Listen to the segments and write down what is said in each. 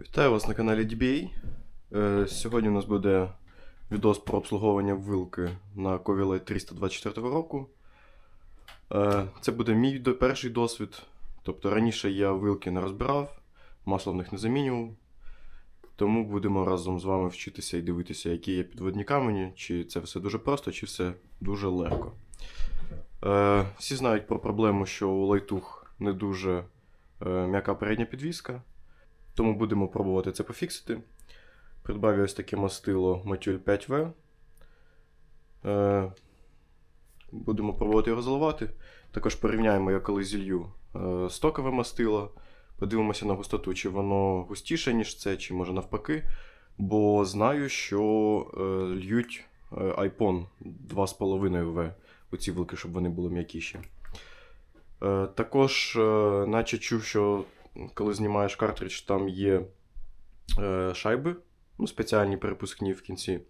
Вітаю вас на каналі DBA. Е, Сьогодні у нас буде відос про обслуговування вилки на Ковілай 324 року. Е, Це буде мій перший досвід. Тобто раніше я вилки не розбирав, масло в них не замінював. Тому будемо разом з вами вчитися і дивитися, які є підводні камені, чи це все дуже просто, чи все дуже легко. Е, Всі знають про проблему, що у лайтух не дуже м'яка передня підвіска. Тому будемо пробувати це пофіксити. Придбав я ось таке мастило Matule 5V. Е, будемо пробувати його заливати. Також порівняємо, я коли зілью е, стокове мастило. Подивимося на густоту, чи воно густіше, ніж це, чи може навпаки. Бо знаю, що е, льють iPhone 2,5V у ці вилки, щоб вони були м'якіші. Також, наче чув, що коли знімаєш картридж, там є е, шайби, ну, спеціальні перепускні в кінці.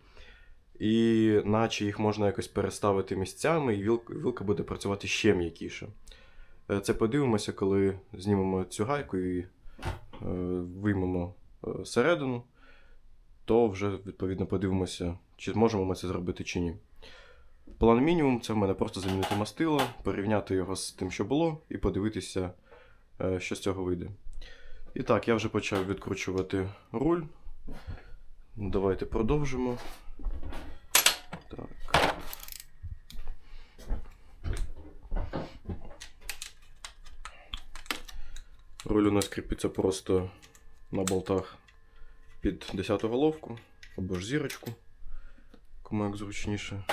І наче їх можна якось переставити місцями, і вілка, буде працювати ще м'якіше. Е, Це подивимося, коли знімемо цю гайку і е, виймемо е, середину, то вже відповідно подивимося, чи зможемо ми це зробити чи ні. План мінімум це в мене просто замінити мастило, порівняти його з тим, що було, і подивитися, що з цього вийде. І так, я вже почав відкручувати руль. Давайте продовжимо. Так. Руль у нас кріпиться просто на болтах під 10 головку або ж зірочку, кому як зручніше.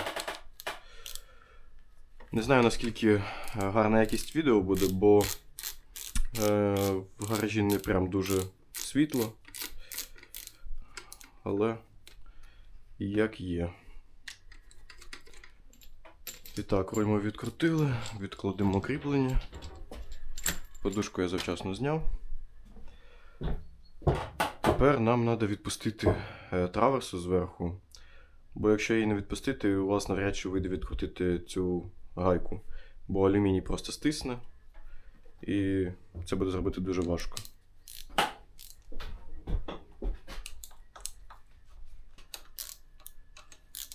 Не знаю наскільки е, гарна якість відео буде, бо е, в гаражі не прям дуже світло. Але як є. І так, ми відкрутили, відкладемо кріплення. Подушку я завчасно зняв. Тепер нам треба відпустити е, траверсу зверху. Бо якщо її не відпустити, у вас навряд чи вийде відкрутити цю гайку. Бо алюміній просто стисне. І це буде зробити дуже важко.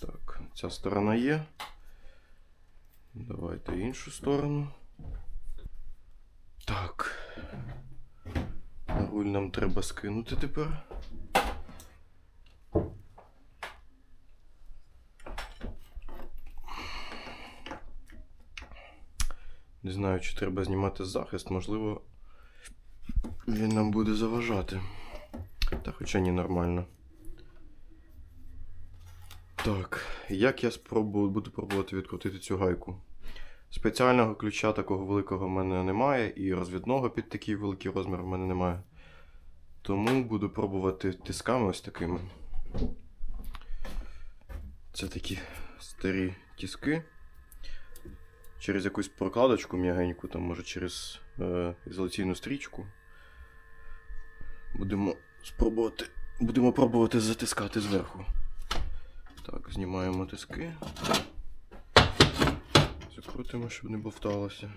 Так, ця сторона є. Давайте іншу сторону. Так. Руль нам треба скинути тепер. Не знаю, чи треба знімати захист, можливо, він нам буде заважати. Та хоча ні, нормально. Так, як я спробую, буду пробувати відкрутити цю гайку? Спеціального ключа такого великого в мене немає, і розвідного під такий великий розмір в мене немає. Тому буду пробувати тисками ось такими. Це такі старі тіски. Через якусь прокладочку м'ягеньку, там, може через е, ізоляційну стрічку. Будемо спробувати. Будемо пробувати затискати зверху. Так, знімаємо тиски. Закрутимо, щоб не бовталося.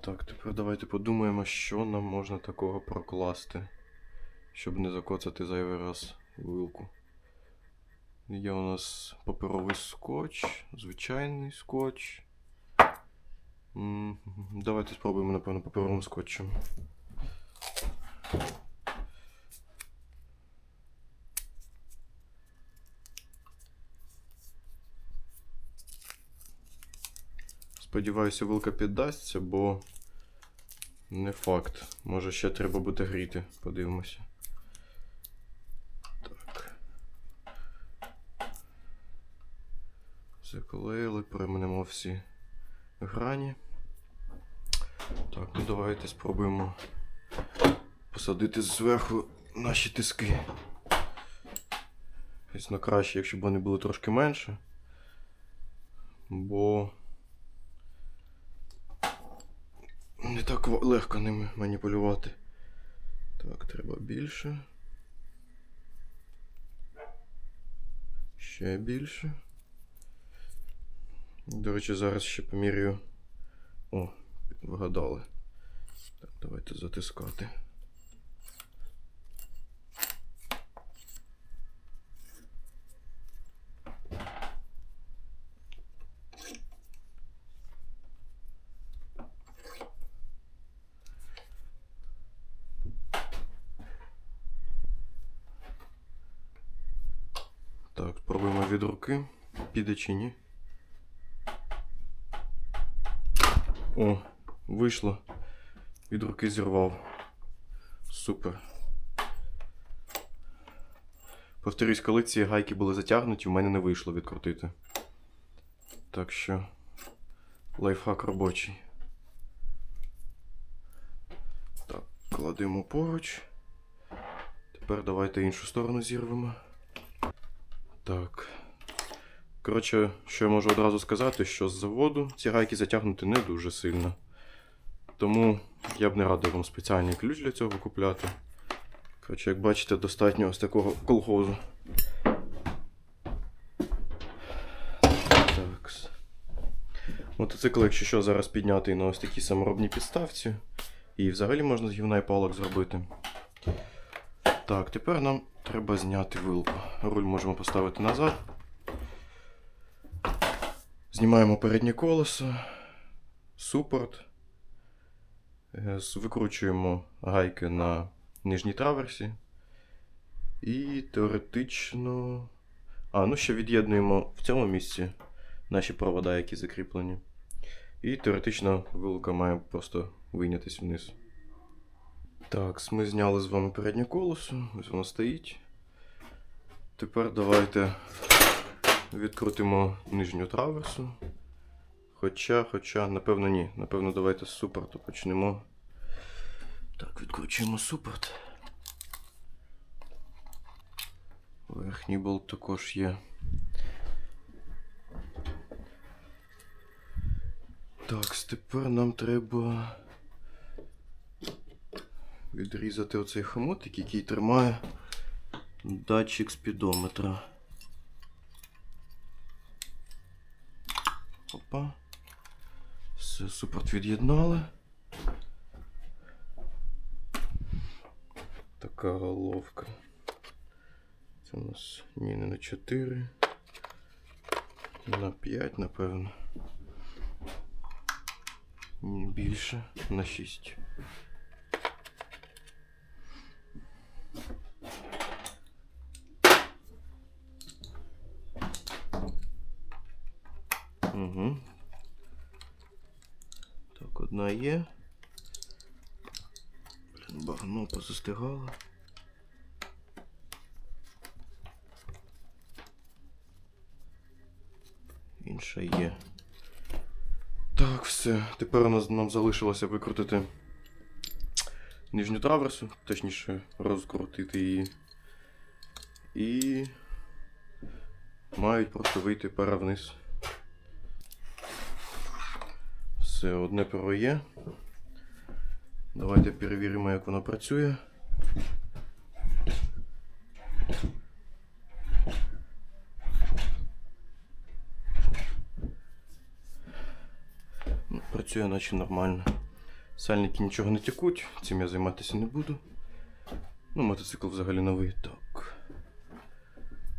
Так, тепер давайте подумаємо, що нам можна такого прокласти, щоб не закоцати зайвий раз вилку. Є у нас паперовий скотч, звичайний скотч. Давайте спробуємо, напевно, паперовим скотчем. Сподіваюся, вилка піддасться, бо не факт. Може ще треба буде гріти. Подивимося. Заклеїли, переминемо всі грані. Так, ну давайте спробуємо посадити зверху наші тиски. Звісно, краще, якщо б вони були трошки менше. Бо не так легко ними маніпулювати. Так, треба більше. Ще більше. До речі, зараз ще поміряю. О, вгадали. Так, Давайте затискати. Так, спробуємо від руки. Піде чи ні. О, вийшло. Від руки зірвав. Супер. Повторюсь, коли ці гайки були затягнуті, в мене не вийшло відкрутити. Так що лайфхак робочий. Так, кладемо поруч. Тепер давайте іншу сторону зірвемо. Так. Коротше, що я можу одразу сказати, що з заводу ці гайки затягнути не дуже сильно. Тому я б не радив вам спеціальний ключ для цього купляти. Коротше, як бачите, достатньо ось такого колхозу. Такс. Мотоцикл, якщо що, зараз піднятий на ось такій саморобній підставці. І взагалі можна з гівна і палок зробити. Так, тепер нам треба зняти вилку. Руль можемо поставити назад. Знімаємо переднє колесо, супорт. Е, Викручуємо гайки на нижній траверсі. І теоретично. А, ну ще від'єднуємо в цьому місці наші провода, які закріплені. І теоретично вилка має просто вийнятись вниз. Так, ми зняли з вами переднє колесо, ось воно стоїть. Тепер давайте відкрутимо нижню траверсу. Хоча, хоча, напевно, ні. Напевно, давайте з супорту почнемо. Так, відкручуємо супорт. Верхній болт також є. Так, тепер нам треба відрізати оцей хомутик, який тримає датчик спідометра. Опа. Все, супорт від'єднали. Така головка. Це у нас ні, не на 4. На 5, напевно. Більше. На 6. Є. Блін, багно позастигало. Інша є. Так, все. Тепер у нас нам залишилося викрутити нижню траверсу, точніше розкрутити її. І мають просто вийти пара вниз. Все, одне перо є. Давайте перевіримо, як воно працює. Ну, Працює наче нормально. Сальники нічого не текуть, цим я займатися не буду. Ну, мотоцикл взагалі новий. Так.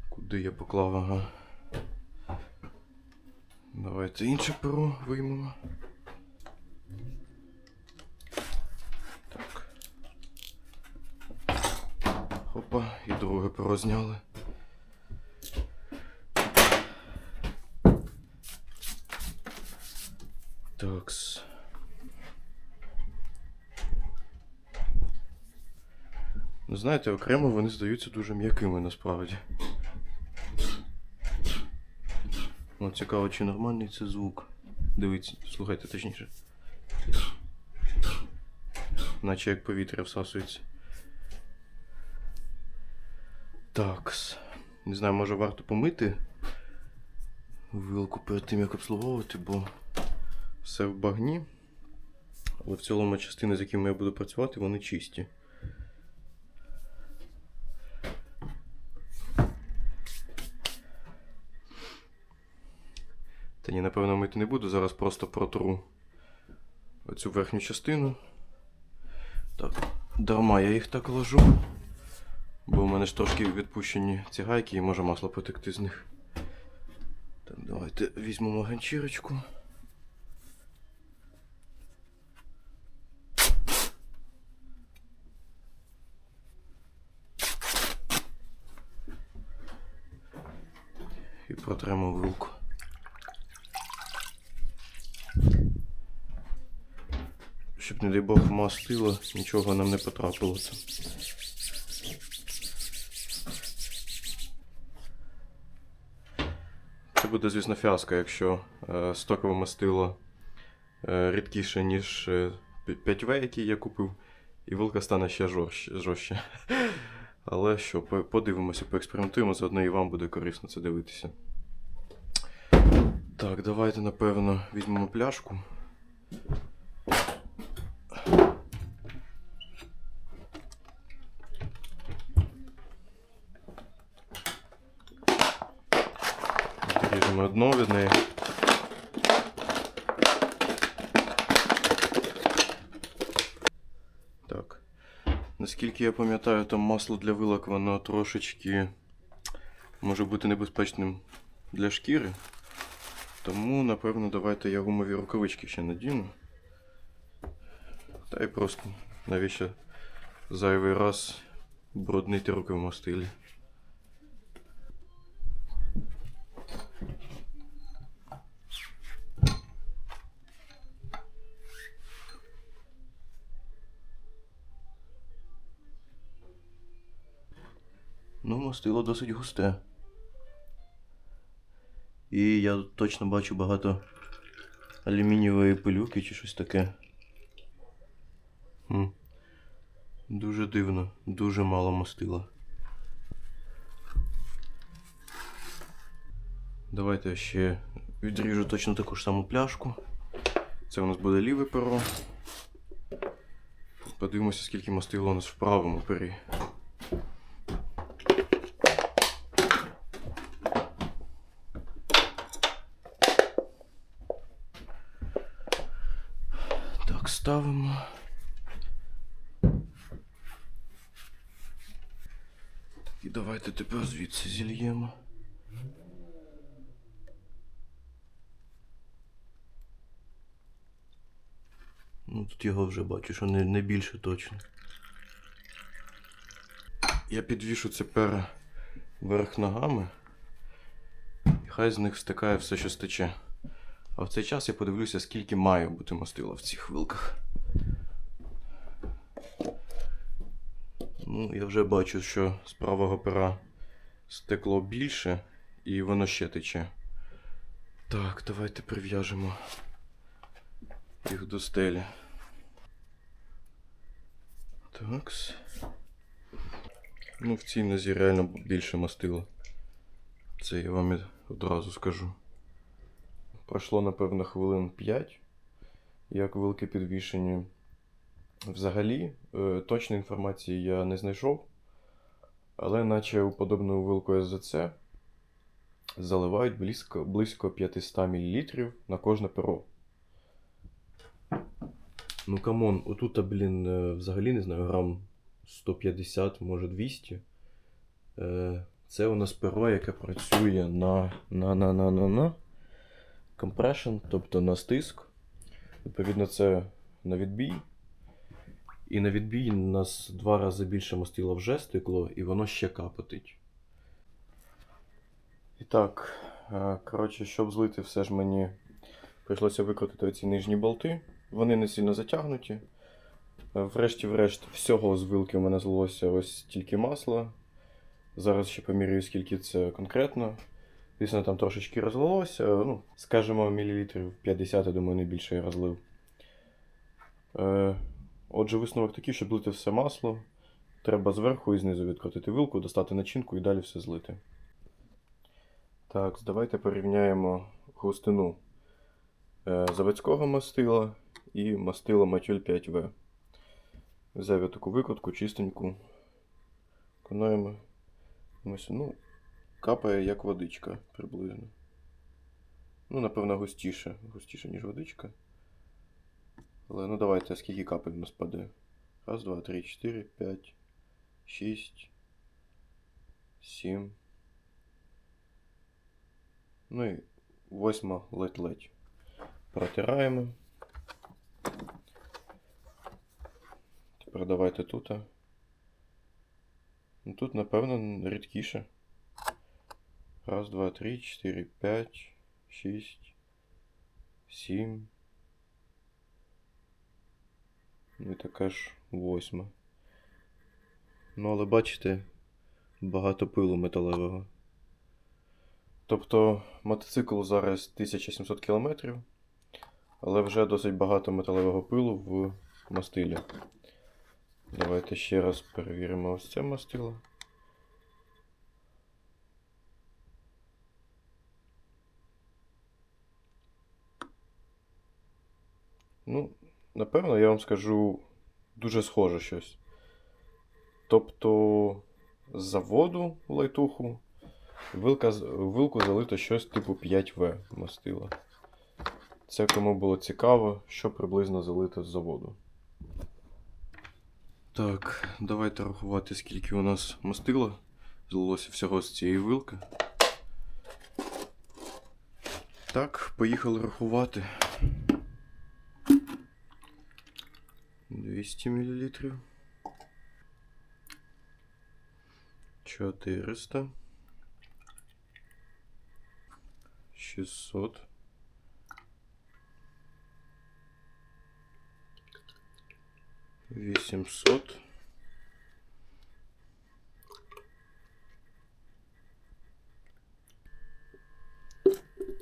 Куди я поклав? Ага. Давайте інше перо виймемо. Так. Хопа, і друге перо зняли. Такс. Ну, знаєте, окремо вони здаються дуже м'якими насправді. Ну, цікаво, чи нормальний це звук. Дивіться, слухайте точніше. Наче як повітря всасується. Такс. Не знаю, може варто помити вилку перед тим, як обслуговувати, бо все в багні. Але в цілому частини, з якими я буду працювати, вони чисті. Та ні, напевно, мити не буду. Зараз просто протру оцю верхню частину. Так, дарма я їх так ложу. Бо в мене ж трошки відпущені ці гайки і може масло потекти з них. Так, давайте візьмемо ганчірочку. І протремо вилку. Щоб, не дай Бог, мастило, нічого нам не потрапило. там. Це буде, звісно, фіаско, якщо е, стокове мастило е, рідкіше, ніж е, 5В, який я купив, і вилка стане ще жорстче. Але що, подивимося, поекспериментуємо, заодно і вам буде корисно це дивитися. Так, давайте, напевно, візьмемо пляшку. Дно. Так. Наскільки я пам'ятаю, там масло для вилок, воно трошечки може бути небезпечним для шкіри. Тому, напевно, давайте я гумові рукавички ще надіну. Та й просто навіщо зайвий раз бруднити руки в мастилі. Ну, мастило досить густе. І я точно бачу багато алюмінієвої пилюки чи щось таке. Хм. Дуже дивно, дуже мало мастила. Давайте я ще відріжу точно таку ж саму пляшку. Це у нас буде ліве перо. Подивимося, скільки мастила у нас в правому пері. Ставимо. І давайте тепер звідси зільємо. Ну, тут його вже бачу, що не, не більше точно. Я підвішу це пере вверх ногами. І хай з них стикає все, що стече. А в цей час я подивлюся, скільки має бути мастила в цих вилках. Ну, я вже бачу, що з правого пера стекло більше і воно ще тече. Так, давайте прив'яжемо їх до стелі. Такс. Ну, в цій нозі реально більше мастила. Це я вам одразу скажу. Пройшло, напевно, хвилин 5, як вилки підвішені. Взагалі, е, точної інформації я не знайшов, але наче уподобну вилку СЗЦ заливають близько, близько 500 мл на кожне перо. Ну камон, отут, блін, е, взагалі не знаю, грам 150, може 200. Е, Це у нас перо, яке працює на, на, на, на, на, на compression, тобто на стиск. Відповідно, це на відбій. І на відбій у нас два рази більше мастила вже стекло, і воно ще капотить. І так, е, коротше, щоб злити, все ж мені прийшлося викрутити оці нижні болти. Вони не сильно затягнуті. Е, Врешті-врешт, всього з вилки у мене злилося ось тільки масло. Зараз ще поміряю, скільки це конкретно. Звісно, там трошечки розлилося. Ну, скажімо, мілілітрів 50, я думаю, не більше я розлив. Е, отже, висновок такий, щоб злити все масло. Треба зверху і знизу відкрутити вилку, достати начинку і далі все злити. Так, давайте порівняємо густину е, заводського мастила і мастила Матюль 5В. Взяв я таку викрутку, чистеньку. Конаємо. Ось, ну, капає як водичка приблизно. Ну, напевно, густіше. Густіше, ніж водичка. Але ну давайте, скільки капель у нас паде? Раз, два, три, чотири, п'ять, шість, сім. Ну і восьма ледь-ледь. Протираємо. Тепер давайте тут. Ну тут, напевно, рідкіше. Раз, два, три, чотири, п'ять, шість, сім. І така ж восьма. Ну, але бачите, багато пилу металевого. Тобто мотоцикл зараз 1700 км, але вже досить багато металевого пилу в мастилі. Давайте ще раз перевіримо ось це мастило. Ну, напевно, я вам скажу дуже схоже щось. Тобто, з заводу лайтуху вилка, вилку залито щось типу 5В мастила. Це кому було цікаво, що приблизно залито з заводу. Так, давайте рахувати, скільки у нас мастила злилося всього з цієї вилки. Так, поїхали рахувати. 200 мл. 400. 600. Вісімсот.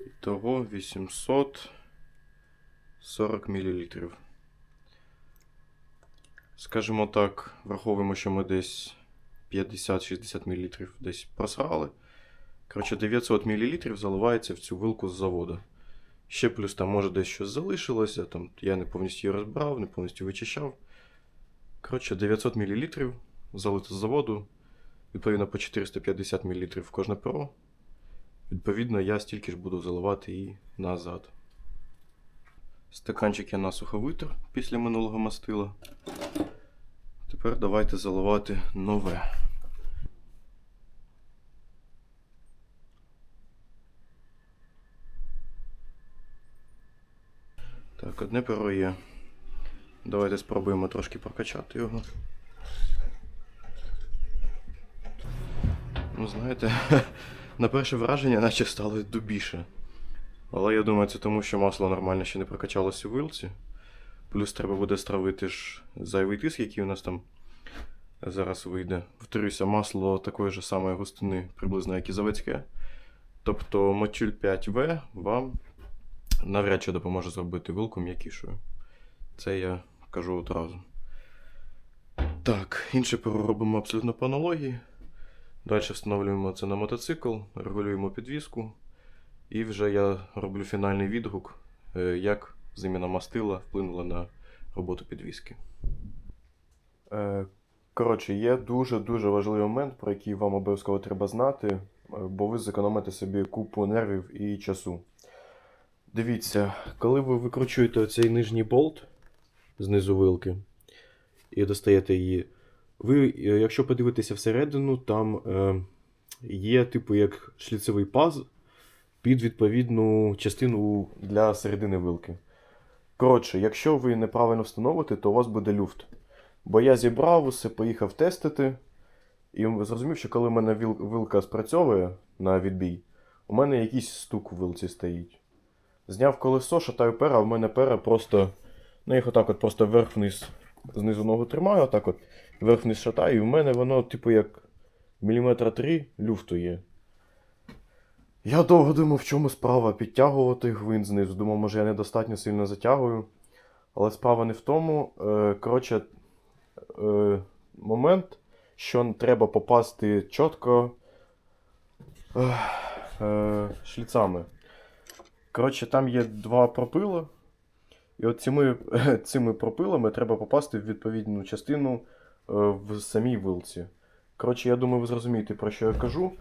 Ітого 840 мл. Скажімо так, враховуємо, що ми десь 50-60 мл десь просрали. Коротше, 900 мл заливається в цю вилку з заводу. Ще плюс там може десь щось залишилося, там я не повністю її розбирав, не повністю вичищав. Коротше, 900 мл залито з заводу, відповідно по 450 мл кожне перо. Відповідно, я стільки ж буду заливати і назад. Стаканчик я насухо витер після минулого мастила. Тепер давайте заливати нове. Так, одне перо є. Давайте спробуємо трошки прокачати його. Ну, знаєте, на перше враження наче стало дубіше. Але я думаю, це тому, що масло нормально ще не прокачалося у вилці. Плюс треба буде стравити ж зайвий тиск, який у нас там зараз вийде. Повторюся, масло такої ж самої густини, приблизно як і заводське. Тобто Мочуль 5В вам навряд чи допоможе зробити вилку м'якішою. Це я кажу одразу. Так, інше робимо абсолютно по аналогії. Далі встановлюємо це на мотоцикл, регулюємо підвіску. І вже я роблю фінальний відгук, е, як заміна мастила вплинула на роботу підвіски. Е, Коротше, є дуже-дуже важливий момент, про який вам обов'язково треба знати, е, бо ви зекономите собі купу нервів і часу. Дивіться, коли ви викручуєте оцей нижній болт знизу вилки і достаєте її, ви, е, якщо подивитися всередину, там є, типу, як шліцевий паз під відповідну частину для середини вилки. Коротше, якщо ви неправильно встановите, то у вас буде люфт. Бо я зібрав усе, поїхав тестити, і зрозумів, що коли в мене вилка спрацьовує на відбій, у мене якийсь стук в вилці стоїть. Зняв колесо, шатаю пера, а в мене пера просто. Ну, їх отак от просто вверх-вниз знизу ногу тримаю, отак от, вверх-вниз шатаю, і в мене воно, типу, як міліметра три люфту є. Я довго думав, в чому справа підтягувати гвинт знизу. Думав, може я недостатньо сильно затягую. Але справа не в тому. Е, коротше, е, момент, що треба попасти чітко е, шліцами. Коротше, там є два пропила. І от цими, цими пропилами треба попасти в відповідну частину в самій вилці. Коротше, я думаю, ви зрозумієте, про що я кажу.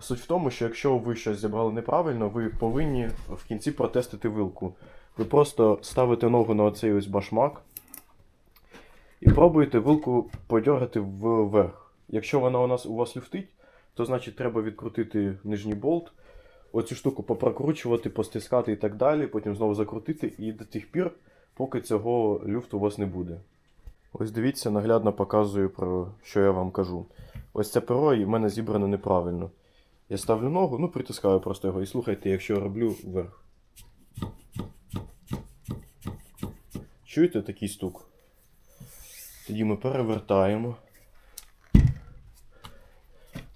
Суть в тому, що якщо ви щось зібрали неправильно, ви повинні в кінці протестити вилку. Ви просто ставите ногу на оцей ось башмак. І пробуйте вилку подергати вверх. Якщо вона у нас у вас люфтить, то значить треба відкрутити нижній болт, оцю штуку попрокручувати, постискати і так далі, потім знову закрутити і до тих пір, поки цього люфту у вас не буде. Ось дивіться, наглядно показую, про що я вам кажу. Ось це перо і в мене зібрано неправильно. Я ставлю ногу, ну притискаю просто його і слухайте, якщо роблю вверх. Чуєте такий стук? Тоді ми перевертаємо.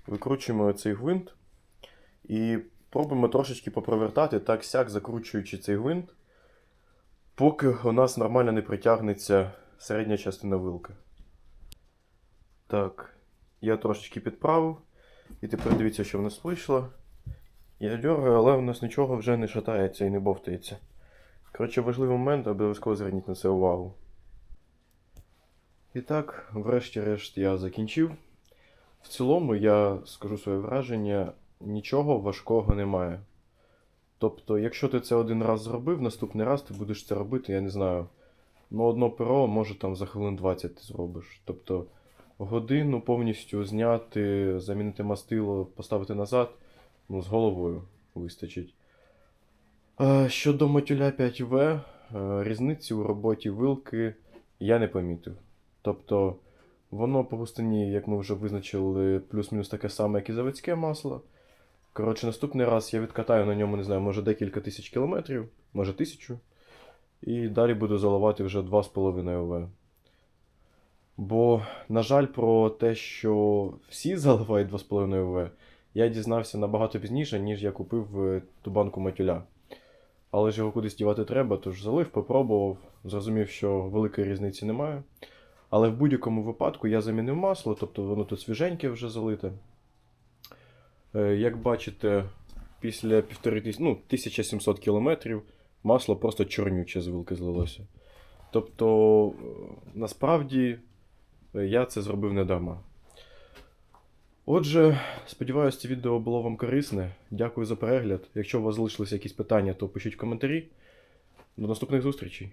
Викручуємо цей гвинт і пробуємо трошечки попровертати, так сяк закручуючи цей гвинт, поки у нас нормально не притягнеться середня частина вилки. Так, я трошечки підправив. І тепер дивіться, що в нас вийшло. Я дергаю, але в нас нічого вже не шатається і не бовтається. Коротше, важливий момент, обов'язково зверніть на це увагу. І так, врешті-решт я закінчив. В цілому, я скажу своє враження, нічого важкого немає. Тобто, якщо ти це один раз зробив, наступний раз ти будеш це робити, я не знаю. Ну, одно перо, може там за хвилин 20 ти зробиш. Тобто, годину повністю зняти, замінити мастило, поставити назад, ну, з головою вистачить. Е, Щодо мотюля 5В, е, різниці у роботі вилки я не помітив. Тобто, воно по густині, як ми вже визначили, плюс-мінус таке саме, як і заводське масло. Коротше, наступний раз я відкатаю на ньому, не знаю, може декілька тисяч кілометрів, може тисячу. І далі буду заливати вже 2,5 ОВ. Бо, на жаль, про те, що всі заливають 2,5 ОВ, я дізнався набагато пізніше, ніж я купив е, ту банку матюля. Але ж його кудись дівати треба, тож залив, попробував, зрозумів, що великої різниці немає. Але в будь-якому випадку я замінив масло, тобто воно тут свіженьке вже залите. Е, Як бачите, після 1500, ну, 1700 кілометрів масло просто чорнюче з вилки злилося. Тобто, е, насправді, я це зробив не дарма. Отже, сподіваюся, це відео було вам корисне. Дякую за перегляд. Якщо у вас залишилися якісь питання, то пишіть в коментарі. До наступних зустрічей!